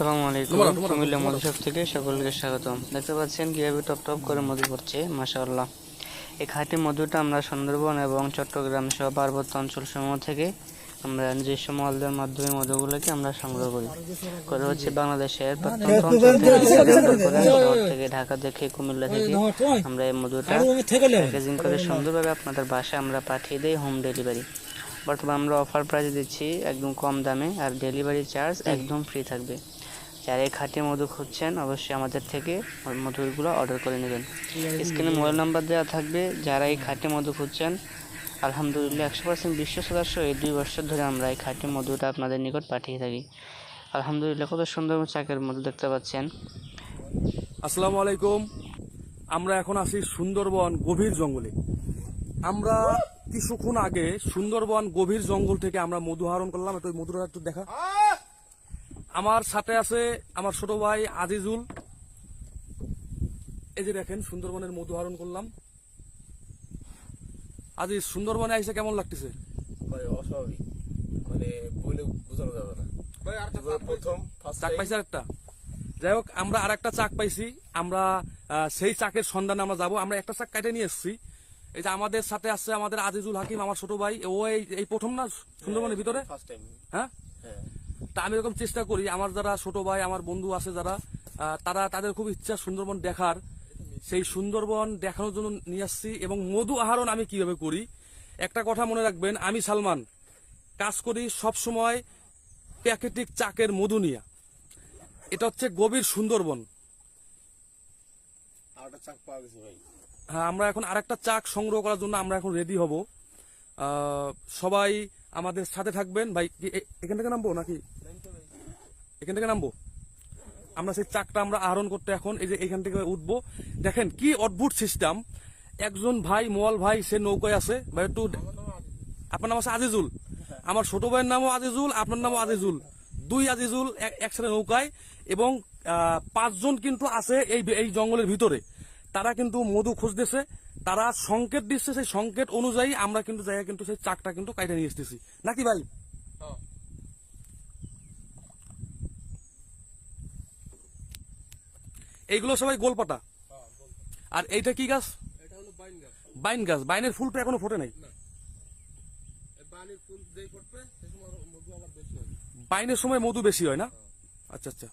আসসালামু আলাইকুম কুমিল্লা মধুশপ থেকে সকলকে স্বাগতম। দেখতে পাচ্ছেন কীভাবে টপ টপ করে মধু করছে মাশাআল্লাহ। এই খাঁটি মধুটা আমরা সুন্দরবন এবং চট্টগ্রাম সহ পার্বত্য অঞ্চল সমূহ থেকে আমরা নিজস্ব মহলদের মাধ্যমে মধুগুলোকে আমরা সংগ্রহ করি। করে হচ্ছে বাংলাদেশের প্রত্যন্ত থেকে শহর থেকে ঢাকা থেকে কুমিল্লা থেকে আমরা এই মধুটা প্যাকেজিং করে সুন্দরভাবে আপনাদের বাসায় আমরা পাঠিয়ে দিই হোম ডেলিভারি। বর্তমানে আমরা অফার প্রাইসে দিচ্ছি একদম কম দামে আর ডেলিভারি চার্জ একদম ফ্রি থাকবে। যারা এই খাঁটি মধু খুঁজছেন, অবশ্যই আমাদের থেকে মধুরগুলো অর্ডার করে নেবেন। স্ক্রিনে মোবাইল নাম্বার দেওয়া থাকবে, যারা এই খাঁটি মধু খুঁজছেন, আলহামদুলিল্লাহ একশো পার্সেন্ট বিশ্ব সদস্য, এই দুই বছর ধরে আমরা এই খাঁটি মধুটা আপনাদের নিকট পাঠিয়ে থাকি। আলহামদুলিল্লাহ, কত সুন্দর চাকের মধু দেখতে পাচ্ছেন। আসসালামু আলাইকুম। আমরা এখন আছি সুন্দরবন গভীর জঙ্গলে। আমরা কিছুক্ষণ আগে সুন্দরবন গভীর জঙ্গল থেকে আমরা মধু আহরণ করলাম। একটু মধুটা একটু দেখা। আমার সাথে আছে আমার ছোট ভাই আজিজুল। এই যে দেখেন সুন্দরবনের মধু আহরণ করলাম। আজিজ সুন্দরবনে আইসে কেমন লাগতেছে? ভাই অস্বাভাবিক। মানে বলে বোঝানো যাবে না। প্রথম চাক পাইছে একটা যাই হোক আমরা আর একটা চাক পাইছি। আমরা সেই চাকের সন্ধানে আমরা যাব। আমরা একটা চাক কেটে নিয়ে এসেছি। এই যে আমাদের সাথে আছে আমাদের আজিজুল হাকিম আমার ছোট ভাই। ও এই এই প্রথম না সুন্দরবনের ভিতরে? ফার্স্ট টাইম হ্যাঁ? হ্যাঁ। তা আমি এরকম চেষ্টা করি আমার যারা ছোট ভাই আমার বন্ধু আছে যারা তারা তাদের খুব ইচ্ছা সুন্দরবন দেখার। সেই সুন্দরবন দেখানোর জন্য নিয়ে আসছি এবং মধু আহরণ আমি কীভাবে করি? একটা কথা মনে রাখবেন আমি সালমান কাজ করি সব সময় প্যাকেটিক চাকের মধু নিয়ে। এটা হচ্ছে গভীর সুন্দরবন। হ্যাঁ আমরা এখন আরেকটা চাক সংগ্রহ করার জন্য আমরা এখন রেডি হব। আহ, সবাই আমাদের সাথে থাকবেন। ভাই এখান থেকে নামবো নাকি? এখান থেকে নামবো? আমরা সেই চাকটা আমরা আহরণ করতে এখন এই যে এখান থেকে উঠবো। দেখেন কি অদ্ভুত সিস্টেম একজন ভাই, মোয়াল ভাই, সে নৌকায় আছে। ভাই, একটু আপনার নাম আছে আজিজুল? আমার ছোট ভাইয়ের নামও আজিজুল, আপনার নামও আজিজুল। দুই আজিজুল এক- একসাথে নৌকায় এবং পাঁচজন কিন্তু আছে এই এই জঙ্গলের ভিতরে। তারা কিন্তু মধু খুঁজতেছে। তারা সংকেত দিচ্ছে সেই সংকেত অনুযায়ী আমরা কিন্তু জায়গায় কিন্তু সেই চাকটা কিন্তু কাইটে নিয়ে এসতেছি। নাকি ভাই? এইগুলো সবাই গোলপাতা? আর এইটা কি গাছ? বাইন গাছ। বাইনের ফুল তো এখনও ফোটে নাই? বাইনের সময় মধু বেশি হয় না? আচ্ছা আচ্ছা।